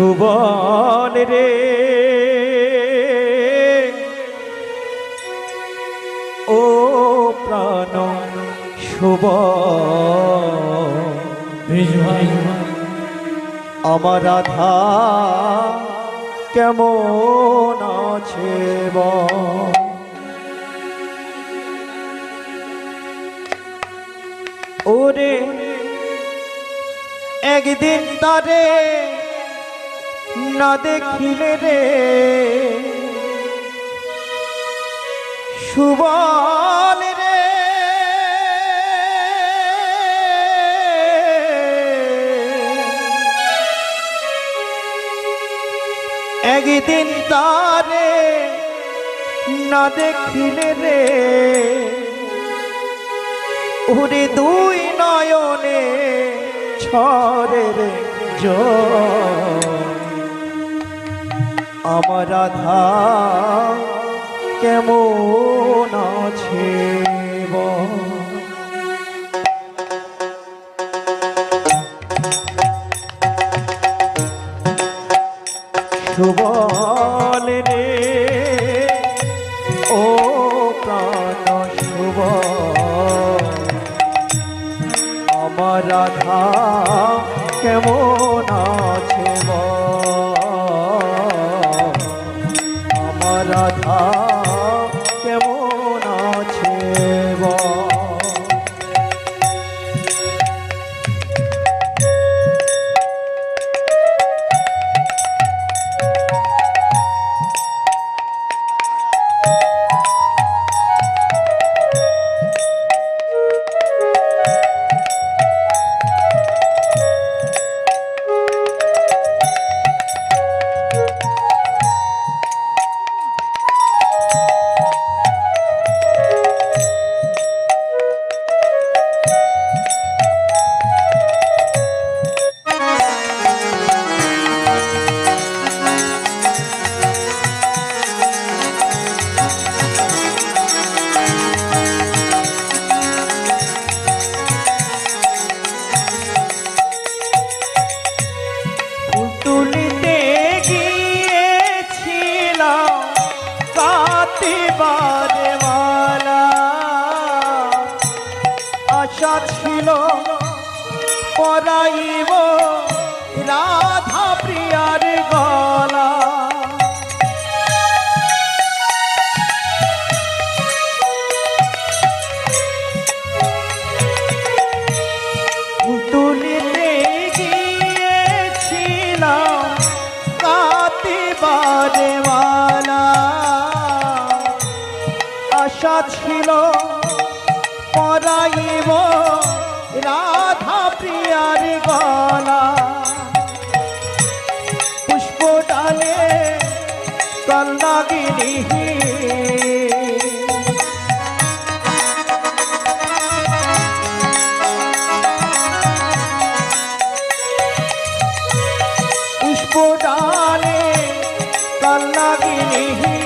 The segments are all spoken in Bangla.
সুবল রে ও প্রাণ শুভ আমার রাধা কেমন আছে? ওরে একদিন তারে না দেখিলে রে। সুবল রে। একদিন তারে না দেখিলে রে। ওরে দুই নয়নে ছরে রে জল। আমার রাধা কেমন আছে বল? সুবল রে ও প্রাণ শুভ আমার রাধা কেমন আছে? রাধা আশা ছিল। পরাইব রাধা প্রিয়ার গলা। তুলিতে ছিল পরাইব। রাধা প্রিয়ার গলা। পুষ্প ডালে কল্লাগিনী পুষ্প ডালে কল্লাগিনী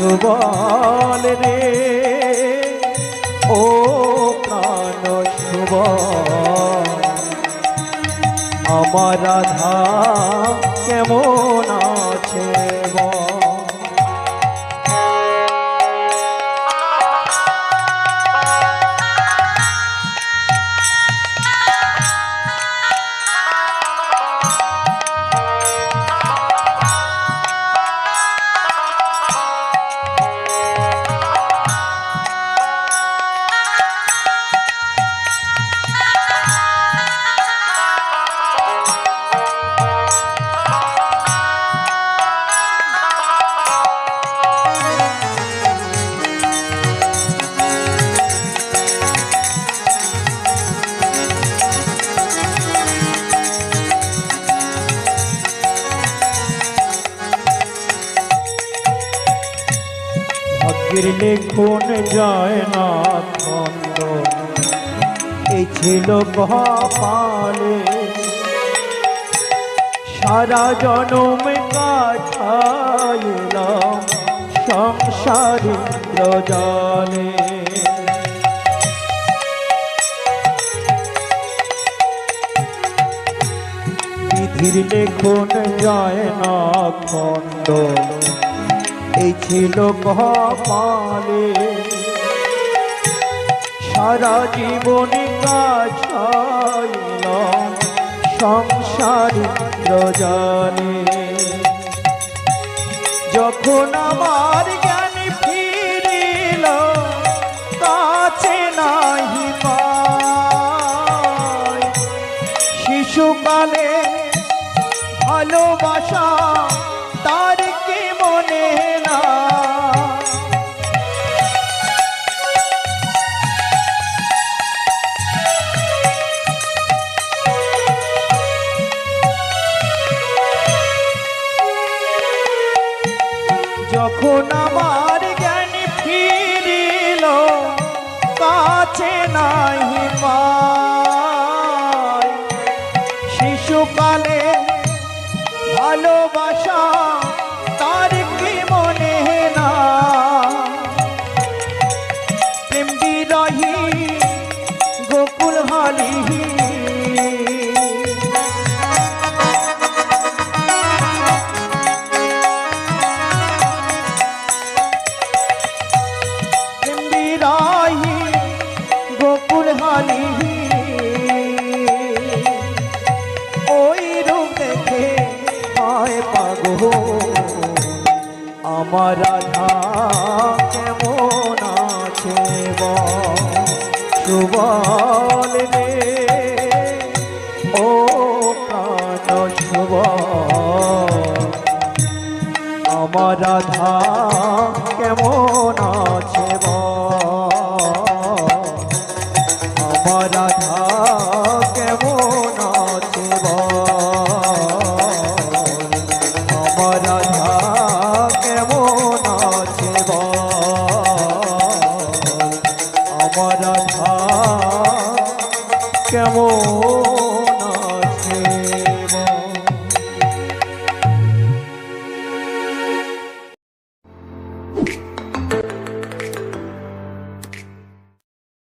সুবল রে ও প্রাণ শুভ আমার রাধা কেমন আছে বল? ভাগ্যের লেখন যায় না খন্দ এই ছিল কপালে সারা জনম কাঠাইলাম সংসারে জলে বিধির লেখন যায় না খন্ড ছিল কপালে। সারা জীবন কাছাইল সংসারী জানে যখন আমার জ্ঞান ফিরিল, কাছে নাহি শিশুকালে ভালোবাসা শিশুকালে ভালোবাসা আমার রাধা কেমন আছে সুবল রে। ও প্রাণ সুবল আমার রাধা কেমন আছে? আমার রাধা কেমন কেমন?